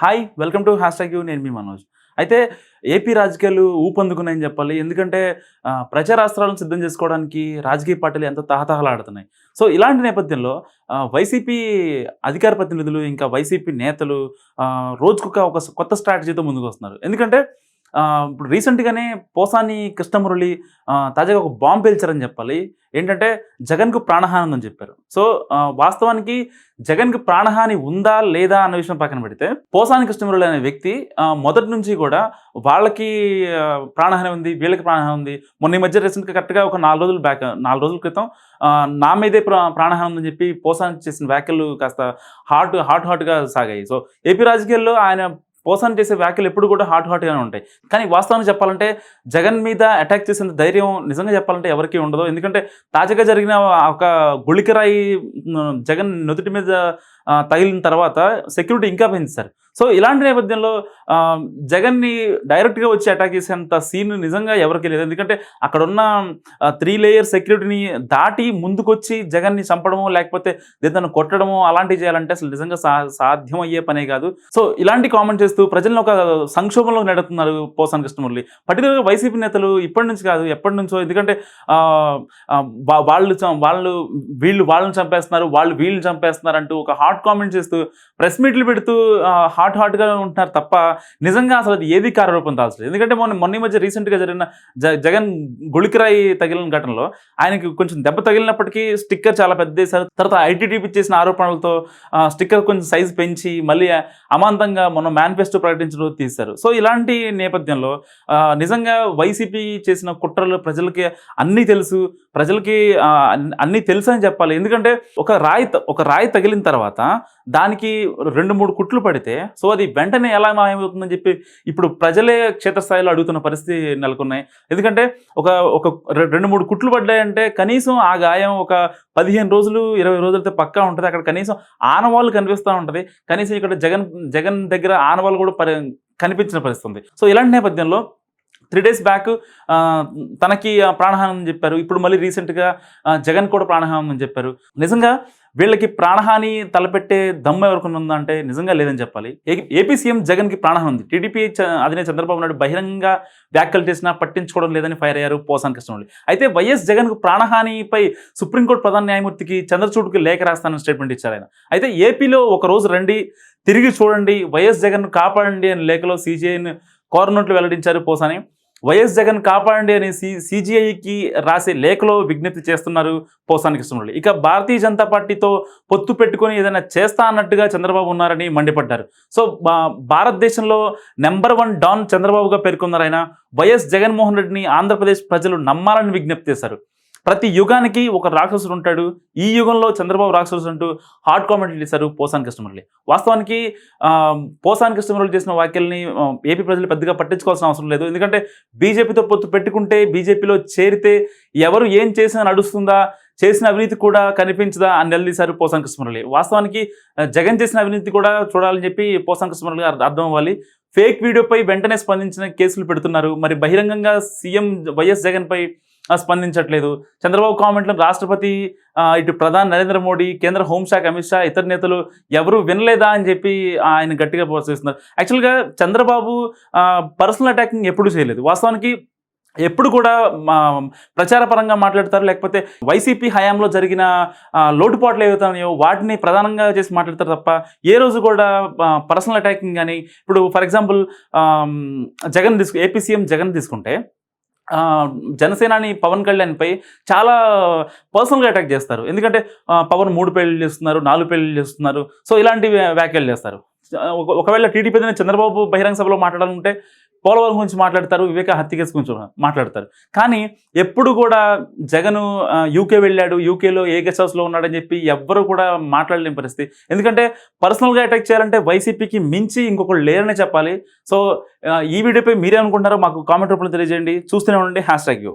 Hi welcome to hashtag U నేను మీ మనోజ్. అయితే ఏపీ రాజకీయాలు ఊపందుకున్నాయని చెప్పాలి. ఎందుకంటే ప్రచారాస్త్రాలను సిద్ధం చేసుకోవడానికి రాజకీయ పార్టీలు ఎంతో తహతహలాడుతున్నాయి. సో ఇలాంటి నేపథ్యంలో వైసీపీ అధికార ప్రతినిధులు ఇంకా వైసీపీ నేతలు రోజుకొక ఒక కొత్త స్ట్రాటజీతో ముందుకు వస్తున్నారు ఎందుకంటే ఇప్పుడు రీసెంట్గానే పోసాని కృష్ణమురళి తాజాగా ఒక బాంబు పేల్చారని చెప్పాలి. ఏంటంటే జగన్కు ప్రాణహాని ఉందని చెప్పారు. సో వాస్తవానికి జగన్కి ప్రాణహాని ఉందా లేదా అన్న విషయం పక్కన పెడితే పోసాని కృష్ణమురళి అనే వ్యక్తి మొదటి నుంచి కూడా వాళ్ళకి ప్రాణహాని ఉంది వీళ్ళకి ప్రాణహాని ఉంది. మొన్న ఈ మధ్య రీసెంట్గా కరెక్ట్గా ఒక నాలుగు రోజులు బ్యాక్ నాలుగు రోజుల క్రితం నా మీదే ప్రా ప్రాణహాని ఉందని చెప్పి పోసాని చేసిన వ్యాఖ్యలు కాస్త హాట్ హాట్ హాట్గా సాగాయి. సో ఏపీ రాజకీయాల్లో ఆయన పోసాన్ చేసే వ్యాఖ్యలు ఎప్పుడు కూడా హాట్ హాట్గానే ఉంటాయి. కానీ వాస్తవాన్ని చెప్పాలంటే జగన్ మీద అటాక్ చేసిన ధైర్యం నిజంగా చెప్పాలంటే ఎవరికీ ఉండదు. ఎందుకంటే తాజాగా జరిగిన ఒక గుళికరాయి జగన్ నుదుటి మీద తగిలిన తర్వాత సెక్యూరిటీ ఇంకా పెంచారు సో ఇలాంటి నేపథ్యంలో జగన్ని డైరెక్ట్గా వచ్చి అటాక్ చేసేంత సీన్ నిజంగా ఎవరికి లేదు. ఎందుకంటే అక్కడున్న త్రీ లేయర్ సెక్యూరిటీని దాటి ముందుకొచ్చి జగన్ని చంపడము లేకపోతే ఏదైనా కొట్టడము అలాంటివి చేయాలంటే అసలు నిజంగా సా సాధ్యం అయ్యే పనే కాదు. సో ఇలాంటి కామెంట్ చేస్తూ ప్రజలను ఒక సంక్షోభంలో నడుపుతున్నారు పోసాని కృష్ణమురళి. పర్టికులర్గా వైసీపీ నేతలు ఇప్పటి నుంచి కాదు ఎప్పటి నుంచో ఎందుకంటే వాళ్ళు వాళ్ళు వీళ్ళు వాళ్ళని చంపేస్తున్నారు వాళ్ళు వీళ్ళని చంపేస్తున్నారు అంటూ ఒక హాట్ కామెంట్ చేస్తూ ప్రెస్ మీట్లు పెడుతూ హాట్ హాట్గా ఉంటున్నారు తప్ప నిజంగా అసలు అది ఏది కార్యరూపం దాల్చలేదు ఎందుకంటే మొన్న మొన్న ఈ మధ్య రీసెంట్గా జరిగిన జగన్ గుళికిరాయి తగిలిన ఘటనలో ఆయనకి కొంచెం దెబ్బ తగిలినప్పటికీ స్టిక్కర్ చాలా పెద్ద వేశారు. తర్వాత ఐటీడీపీ చేసిన ఆరోపణలతో స్టిక్కర్ కొంచెం సైజ్ పెంచి మళ్ళీ అమాంతంగా మొన్న మేనిఫెస్టో ప్రకటించడం తీశారు. సో ఇలాంటి నేపథ్యంలో నిజంగా వైసీపీ చేసిన కుట్రలు ప్రజలకి అన్నీ తెలుసు ప్రజలకి అన్నీ తెలుసు అని చెప్పాలి. ఎందుకంటే ఒక రాయి ఒక రాయి తగిలిన తర్వాత దానికి రెండు మూడు కుట్లు పడితే సో అది వెంటనే ఎలా మాయమవుతుందని చెప్పి ఇప్పుడు ప్రజలే క్షేత్రస్థాయిలో అడుగుతున్న పరిస్థితి నెలకొన్నాయి. ఎందుకంటే ఒక ఒక రెండు మూడు కుట్లు పడ్డాయంటే కనీసం ఆ గాయం ఒక పదిహేను రోజులు ఇరవై రోజులతో పక్కా ఉంటుంది. అక్కడ కనీసం ఆనవాళ్ళు కనిపిస్తూ ఉంటుంది. కనీసం ఇక్కడ జగన్ జగన్ దగ్గర ఆనవాళ్ళు కూడా కనిపించిన పరిస్థితి ఉంది. సో ఇలాంటి నేపథ్యంలో త్రీ డేస్ బ్యాక్ తనకి ప్రాణహానం ప్రాణహాని అని చెప్పారు. ఇప్పుడు మళ్ళీ రీసెంట్గా జగన్ కూడా ప్రాణహాని అని చెప్పారు. నిజంగా వీళ్ళకి ప్రాణహాని తలపెట్టే దమ్ము ఎవరికి ఉందంటే అంటే నిజంగా లేదని చెప్పాలి. ఏ- ఏపీ సీఎం జగన్కి ప్రాణహాని ఉంది. టీడీపీ అధినేత చంద్రబాబు నాయుడు బహిరంగ వ్యాఖ్యలు చేసినా పట్టించుకోవడం లేదని ఫైర్ అయ్యారు పోసాని కృష్ణమురళి. అయితే వైఎస్ జగన్కు ప్రాణహానిపై సుప్రీంకోర్టు ప్రధాన న్యాయమూర్తికి చంద్రచూడ్కి లేఖ రాస్తానని స్టేట్మెంట్ ఇచ్చారు ఆయన. అయితే ఏపీలో ఒక రోజు రండి తిరిగి చూడండి వైఎస్ జగన్ను కాపాడండి అని లేఖలో సీజీఐని కోరనట్లు వెల్లడించారు పోసాని. వైఎస్ జగన్ కాపాడండి అని సి సిజిఐకి రాసే లేఖలో విజ్ఞప్తి చేస్తున్నారు పోసాని కృష్ణమురళి. ఇక భారతీయ జనతా పార్టీతో పొత్తు పెట్టుకొని ఏదైనా చేస్తా అన్నట్టుగా చంద్రబాబు ఉన్నారని మండిపడ్డారు. సో భారతదేశంలో నెంబర్ వన్ డాన్ చంద్రబాబుగా పేర్కొన్నారు ఆయన వైఎస్ జగన్మోహన్ రెడ్డిని ఆంధ్రప్రదేశ్ ప్రజలు నమ్మాలని విజ్ఞప్తి చేశారు. ప్రతి యుగానికి ఒక రాక్షసుడు ఉంటాడు. ఈ యుగంలో చంద్రబాబు రాక్షసుడు అంటూ హాట్ కామెంట్లు చేశారు పోసాని కృష్ణమురళి. వాస్తవానికి పోసాని కృష్ణమురళి చేసిన వ్యాఖ్యల్ని ఏపీ ప్రజలు పెద్దగా పట్టించుకోవాల్సిన అవసరం లేదు. ఎందుకంటే బీజేపీతో పొత్తు పెట్టుకుంటే బీజేపీలో చేరితే ఎవరు ఏం చేసినా నడుస్తుందా? చేసిన అవినీతి కూడా కనిపించదా? అని నిలదీశారు పోసాని కృష్ణమురళి. వాస్తవానికి జగన్ చేసిన అవినీతి కూడా చూడాలని చెప్పి పోసాని కృష్ణమురళి గారు అర్థం అవ్వాలి. ఫేక్ వీడియోపై వెంటనే స్పందించిన కేసులు పెడుతున్నారు. మరి బహిరంగంగా సీఎం వైఎస్ జగన్పై స్పందించట్లేదు. చంద్రబాబు కామెంట్లను రాష్ట్రపతి ఇటు ప్రధాని నరేంద్ర మోడీ కేంద్ర హోంశాఖ అమిత్ షా ఇతర నేతలు ఎవరు వినలేదా అని చెప్పి ఆయన గట్టిగా ప్రోత్సహిస్తున్నారు. యాక్చువల్గా చంద్రబాబు పర్సనల్ అటాకింగ్ ఎప్పుడు చేయలేదు. వాస్తవానికి ఎప్పుడు కూడా మా ప్రచారపరంగా మాట్లాడతారు. లేకపోతే వైసీపీ హయాంలో జరిగిన లోటుపాట్లు ఏవైతున్నాయో వాటిని ప్రధానంగా చేసి మాట్లాడతారు తప్ప ఏ రోజు కూడా పర్సనల్ అటాకింగ్ కానీ ఇప్పుడు ఫర్ ఎగ్జాంపుల్ జగన్ తీసుకు ఏపీ సీఎం జగన్ తీసుకుంటే జనసేనాని పవన్ కళ్యాణ్పై చాలా పర్సనల్గా అటాక్ చేస్తారు. ఎందుకంటే పవన్ మూడు పెళ్ళి చేస్తున్నారు నాలుగు పెళ్ళి చేస్తున్నారు. సో ఇలాంటి వ్యాఖ్యలు చేస్తారు. ఒకవేళ టీడీపీ చంద్రబాబు బహిరంగ సభలో మాట్లాడాలంటే పోలవరం గురించి మాట్లాడతారు వివేక హత్య కేసు గురించి మాట్లాడతారు. కానీ ఎప్పుడు కూడా జగను యూకే వెళ్ళాడు యూకేలో ఏ గెస్ట్ హౌస్లో ఉన్నాడని చెప్పి ఎవ్వరూ కూడా మాట్లాడలేని పరిస్థితి. ఎందుకంటే పర్సనల్గా అటాక్ చేయాలంటే వైసీపీకి మించి ఇంకొకరు లేరనే చెప్పాలి. సో ఈ వీడియోపై మీరే అనుకుంటారో మాకు కామెంట్ రూపంలో తెలియజేయండి. చూస్తూనే ఉండండి హ్యాష్ ట్యాగ్